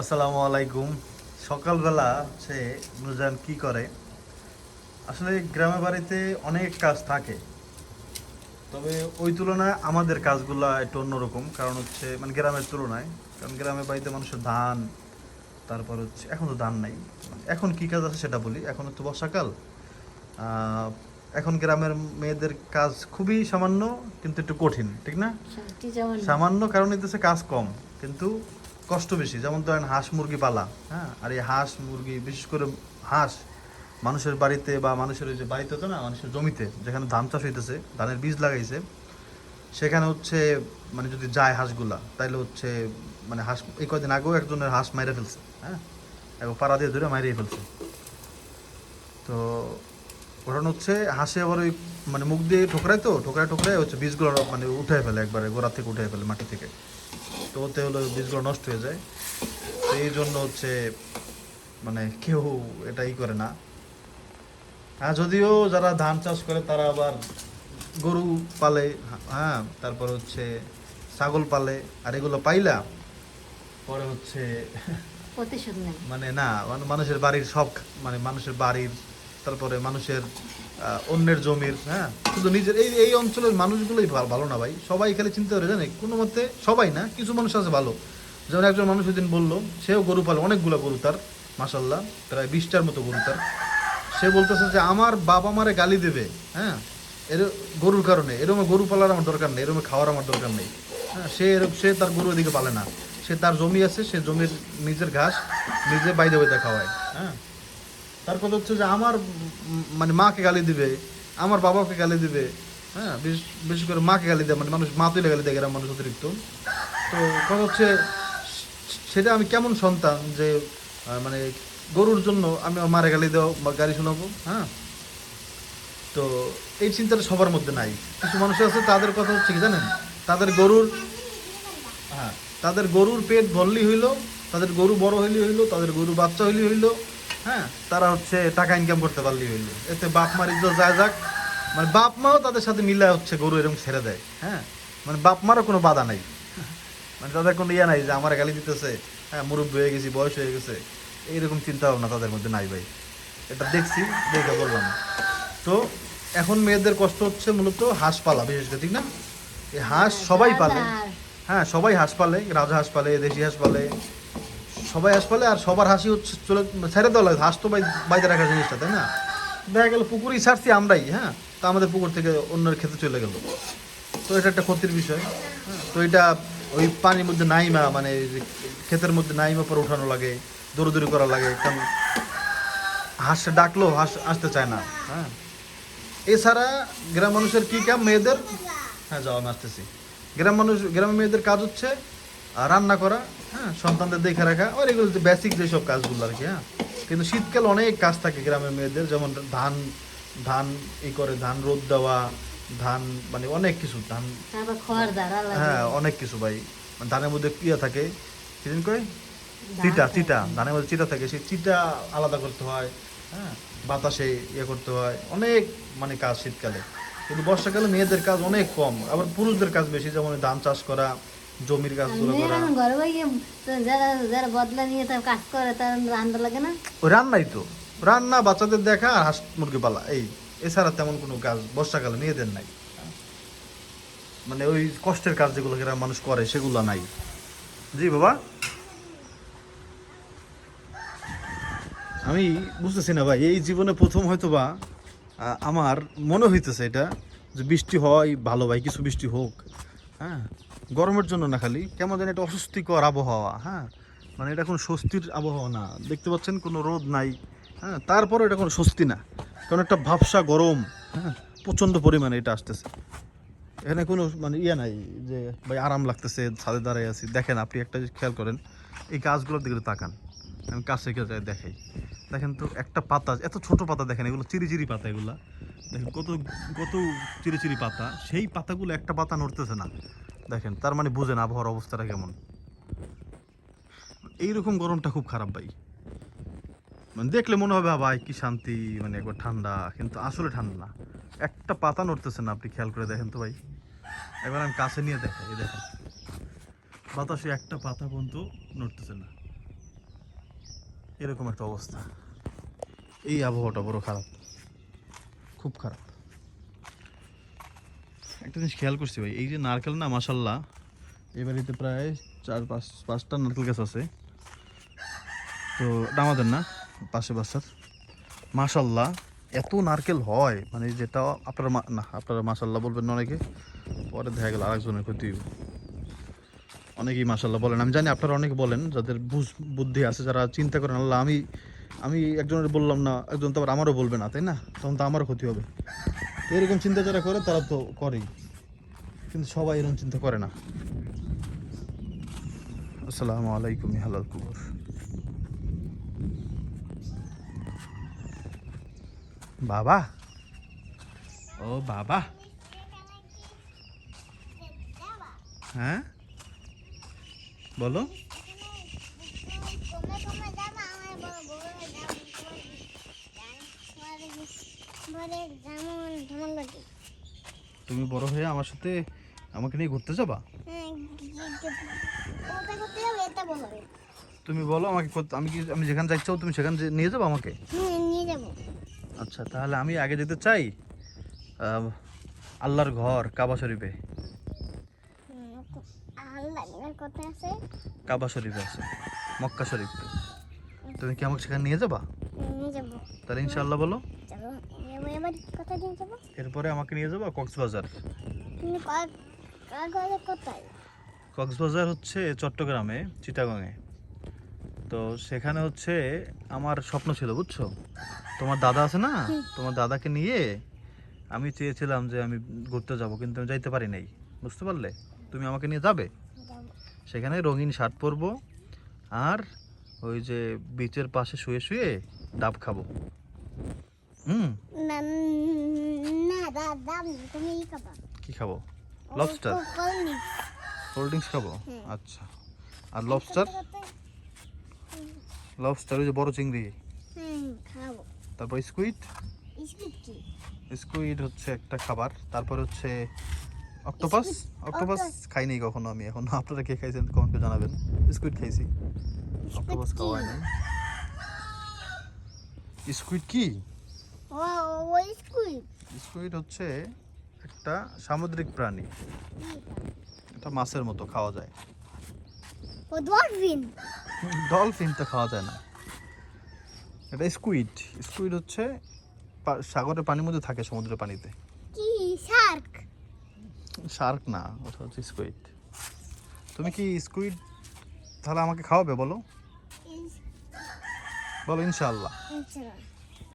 আসসালামু আলাইকুম। সকালবেলা সে নুজান কি করে? আসলে গ্রামে বাড়িতে অনেক কাজ থাকে। তবে ওই তুলনায় আমাদের কাজগুলো একটু অন্যরকম কারণ হচ্ছে মানে গ্রামের তুলনায় কারণ গ্রামের বাড়িতে মানুষের ধান তারপর হচ্ছে এখন তো ধান নাই। এখন কি কাজ আছে সেটা বলি এখন তো বর্ষাকাল। এখন গ্রামের মেয়েদের কাজ খুবই সামান্য কিন্তু একটু কঠিন ঠিক না? সামান্য কারণ এদেশে কাজ কম কিন্তু কষ্ট বেশি। যেমন ধরেন হাঁস মুরগি পালা হ্যাঁ? আর এই হাঁস মুরগি, বিশেষ করে হাঁস, মানুষের বাড়িতে বা মানুষের ওই যে বাড়িতে তো না, মানুষের জমিতে যেখানে ধান চাষ হইতেছে, ধানের বীজ লাগাইছে, সেখানে হচ্ছে মানে যদি যায় হাঁসগুলা, তাইলে হচ্ছে মানে হাঁস, এই কয়দিন আগেও একজনের হাঁস মাইরে ফেলছে হ্যাঁ? এবং পাড়া দিয়ে ধরে মাইরিয়ে ফেলছে। তো ঘটনা হচ্ছে হাঁসে আবার ওই মানে মুখ দিয়ে ঠোকরায় তো, ঠোকরায় ঠোকরায় হচ্ছে বীজগুলো মানে উঠে ফেলে একবারে, গোড়া থেকে উঠে ফেলে মাটি থেকে। তো ওতে হলো বীজগুলো নষ্ট হয়ে যায়। তো এই জন্য হচ্ছে মানে কেউ এটা ই করে না। হ্যাঁ যদিও যারা ধান চাষ করে তারা আবার গরু পালে হ্যাঁ তারপর হচ্ছে ছাগল পালে আর এগুলো পাইলা পরে হচ্ছে মানে না মানে মানুষের বাড়ির সব মানে মানুষের বাড়ির তারপরে মানুষের অন্যের জমির হ্যাঁ? শুধু নিজের এই এই অঞ্চলের মানুষগুলোই ভালো না ভাই। সবাই খালি চিন্তা করে জানে কোনো মতে সবাই না, কিছু মানুষ আছে ভালো। যেমন একজন মানুষ ওই দিন বলল, সেও গরু পালে, অনেকগুলো গরু তার মাসাল্লাহ প্রায় বিশটার মতো গরু তার। সে বলতেছে যে, আমার বাবা মারে গালি দেবে হ্যাঁ? এর গরুর কারণে। এরকম গরু পালার আমার দরকার নেই এরকম খাওয়ার আমার দরকার নেই। হ্যাঁ সে এরকম সে তার গরু ওদিকে পালে না। সে তার জমি আছে, সে জমির নিজের ঘাস নিজে বাইদে বাইদে খাওয়ায় হ্যাঁ? তার কথা হচ্ছে যে আমার মানে মাকে গালি দিবে, আমার বাবাকে গালি দিবে হ্যাঁ বিশেষ বিশেষ করে মাকে গালি দেয় মানে মানুষ মা তুলে গালি দেয় গ্রাম মানুষ অতিরিক্ত। তো কথা হচ্ছে, সেটা আমি কেমন সন্তান যে মানে গরুর জন্য আমি মারে গালি দেওয়া বা গাড়ি শোনাবো হ্যাঁ? তো এই চিন্তাটা সবার মধ্যে নাই। কিছু মানুষ আছে, তাদের কথা হচ্ছে কি জানেন? তাদের গরুর হ্যাঁ তাদের গরুর পেট ভরলি হইল, তাদের গরু বড় হইলি হইল, তাদের গরু বাচ্চা হইলি হইল হ্যাঁ তারা হচ্ছে টাকা ইনকাম করতে পারলি হইল। এতে বাপ মার ইজ্জত যায় যাক মানে বাপ মাও তাদের সাথে মিলে হচ্ছে গরু এরকম ছেড়ে দেয় হ্যাঁ? মানে বাপ মারও কোনো বাধা নাই। মানে তাদের কোনো ইয়ে নাই যে আমার গালি দিতেছে হ্যাঁ মুরব্বী হয়ে গেছি বয়স হয়ে গেছে। এইরকম চিন্তা ভাবনা তাদের মধ্যে নাই ভাই। এটা দেখছি দেখে বললাম। তো এখন মেয়েদের কষ্ট হচ্ছে মূলত হাঁস পালা বিশেষ করে ঠিক না? এই হাঁস সবাই পালে। হ্যাঁ সবাই হাঁস পালে রাজা হাঁস পালে দেশি হাঁস পালে। সবাই হাঁস পালে আর সবার হাসি হচ্ছে চলে ছেড়ে দেওয়া লাগে হাঁস তো বাই- বাইরে রাখা জিনিসটা তাই না? দেখা গেল পুকুরই ছাড়ছি আমরাই হ্যাঁ? তা আমাদের পুকুর থেকে অন্যের খেতে চলে গেল। তো এটা একটা ক্ষতির বিষয় হ্যাঁ, তো এটা ওই পানির মধ্যে নাইমা মানে ক্ষেতের মধ্যে নাইমা পরে উঠানো লাগে দৌড়দৌড়ি করা লাগে কারণ হাঁস ডাকলো হাঁস আসতে চায় না হ্যাঁ? এছাড়া গ্রাম মানুষের কি কাম? মেয়েদের? হ্যাঁ যাও আমি আসতেছি। গ্রাম মানুষ গ্রামের মেয়েদের কাজ হচ্ছে রান্না করা হ্যাঁ সন্তানদের দেখে রাখা আর এগুলো বেসিক যেসব কাজগুলো আর কি হ্যাঁ। কিন্তু শীতকাল অনেক কাজ থাকে গ্রামের মেয়েদের যেমন ধান ধান ই করে ধান রোদ দেওয়া ধান মানে অনেক কিছু ধান হ্যাঁ অনেক কিছু ভাই। ধানের মধ্যে ইয়ে থাকে সেদিন চিটা চিটা ধানের মধ্যে চিটা থাকে সেই চিটা আলাদা করতে হয় হ্যাঁ বাতাসে ইয়ে করতে হয় অনেক মানে কাজ শীতকালে। কিন্তু বর্ষাকালে মেয়েদের কাজ অনেক কম আবার পুরুষদের কাজ বেশি যেমন ধান চাষ করা জমির কাজগুলো করা ঘরে বইয়ে যারা যারা বদলা নিয়ে তার কাজ করে তার রান্না লাগে না? ওই রান্নাই তো। রান্না বাচ্চাদের দেখা আর হাঁস মুরগি পালা। এই এছাড়া তেমন কোনো কাজ বর্ষাকালে মেয়েদের নাই। মানে ওই কষ্টের কাজ যেগুলো মানুষ করে সেগুলো নাই। জি বাবা? আমি বুঝতেছি না ভাই এই জীবনে প্রথম হয়তো বা আমার মনে হইতেছে এটা যে বৃষ্টি হয় ভালো ভাই কিছু বৃষ্টি হোক হ্যাঁ? গরমের জন্য না খালি, কেমন যেন একটা অস্বস্তিকর আবহাওয়া হ্যাঁ? মানে এটা কোনো স্বস্তির আবহাওয়া না। দেখতে পাচ্ছেন, কোনো রোদ নাই হ্যাঁ? তারপরে এটা কোনো স্বস্তি না। কারণ একটা ভাবসা গরম হ্যাঁ? প্রচণ্ড পরিমাণে এটা আসতেছে। এখানে কোনো মানে ইয়ে নাই যে, ভাই আরাম লাগতেছে, ছাদে দাঁড়ায় আছি। দেখেন আপনি একটা খেয়াল করেন, এই গাছগুলোর দিকে তাকান। আমি কাছ যাই দেখাই। দেখেন তো একটা পাতা, এত ছোট পাতা দেখেন, এগুলো চিরিচিরি চিরি পাতা এগুলা। দেখেন কত কত চিরি চিরি পাতা। সেই পাতাগুলো একটা পাতা নড়তেছে না। দেখেন, তার মানে বুঝেন আবহাওয়ার অবস্থাটা কেমন। এইরকম গরমটা খুব খারাপ ভাই। মানে দেখলে মনে হবে ভাই, কি শান্তি মানে একবার ঠান্ডা। কিন্তু আসলে ঠান্ডা না। একটা পাতা নড়তেছে না, আপনি খেয়াল করে দেখেন তো ভাই। এবার আমি কাছে নিয়ে দেখাই দেখেন। বাতাসে একটা পাতা পর্যন্ত নড়তেছে না। এরকম একটা অবস্থা। এই আবহাওয়াটা বড় খারাপ। খুব খারাপ। একটা জিনিস খেয়াল করছি ভাই, এই যে নারকেল না মাসাল্লাহ এই বাড়িতে প্রায় চার পাঁচ, পাঁচটা নারকেল গাছ আছে। তো আমাদের না, পাশে বাসার। মাসাল্লাহ এত নারকেল হয় মানে যেটা আপনারা না, আপনারা মাসাল্লাহ বলবেন না অনেকে, পরে দেখা গেল আরেকজনের ক্ষতি। অনেকেই মাসাল্লাহ বলেন, আমি জানি আপনারা অনেকে বলেন, যাদের বুঝ, বুদ্ধি আছে, যারা চিন্তা করেন, আল্লাহ, আমি আমি একজনের বললাম না, একজন তো আবার আমারও বলবে না, তাই না? তখন তো আমারও ক্ষতি হবে। এরকম চিন্তা যারা করে, তারা তো করেই। কিন্তু সবাই এরকম চিন্তা করে না। আসসালামু আলাইকুম হালাল কুবর। বাবা! ও বাবা! হ্যাঁ? বলো। তুমি বড় হয়ে আমার সাথে আমাকে নিয়ে ঘুরতে যাবা? তুমি বলো আমাকে আমি কি আমি যেখানে যাচ্ছি তুমি সেখানে নিয়ে যাব আমাকে? আচ্ছা তাহলে আমি আগে যেতে চাই আল্লাহর ঘর কাবা শরীফে। আছে? কাবা শরীফে আছে মক্কা শরীফ। তুমি কি আমাকে সেখানে নিয়ে যাবা? তাহলে ইনশাল্লাহ বলো। এরপরে আমাকে নিয়ে যাব কক্সবাজার। কক্সবাজার হচ্ছে চট্টগ্রামে চিটাগংয়ে। তো সেখানে হচ্ছে আমার স্বপ্ন ছিল বুঝছ? তোমার দাদা আছে না? তোমার দাদাকে নিয়ে আমি চেয়েছিলাম যে আমি ঘুরতে যাব কিন্তু আমি যাইতে পারি নাই। বুঝতে পারলে? তুমি আমাকে নিয়ে যাবে? সেখানে রঙিন শার্ট পরবো আর ওই যে বিচের পাশে শুয়ে শুয়ে ডাব খাব। না না দাদা তুমি ই খাবা কি খাব লবস্টার কলনি কোল্ড ড্রিঙ্কস খাব আচ্ছা। আর লবস্টার লবস্টার ওই যে বড় চিংড়ি। খাব। তারপর স্কুইড স্কুইড হচ্ছে একটা খাবার। তারপর হচ্ছে অক্টোপাস অক্টোপাস খাইনি কখনো আমি এখন। আপনারা কে খাইছেন কমেন্টে জানাবেন। স্কুইড খাইছি। অক্টোপাস খাওয়া হয় নাই। স্কুইড কি? স্কুইড হচ্ছে একটা সামুদ্রিক প্রাণী। এটা মাছের মতো খাওয়া যায়। ও ডলফিন ডলফিন তো খাওয়া যায় না। এটা স্কুইড স্কুইড হচ্ছে সাগরের পানির মধ্যে থাকে সমুদ্রের পানিতে। কি শার্ক শার্ক না ওটা হচ্ছে স্কুইড তুমি কি স্কুইড তাহলে আমাকে খাওয়াবে বলো? বলো ইনশাআল্লাহ। ইনশাআল্লাহ।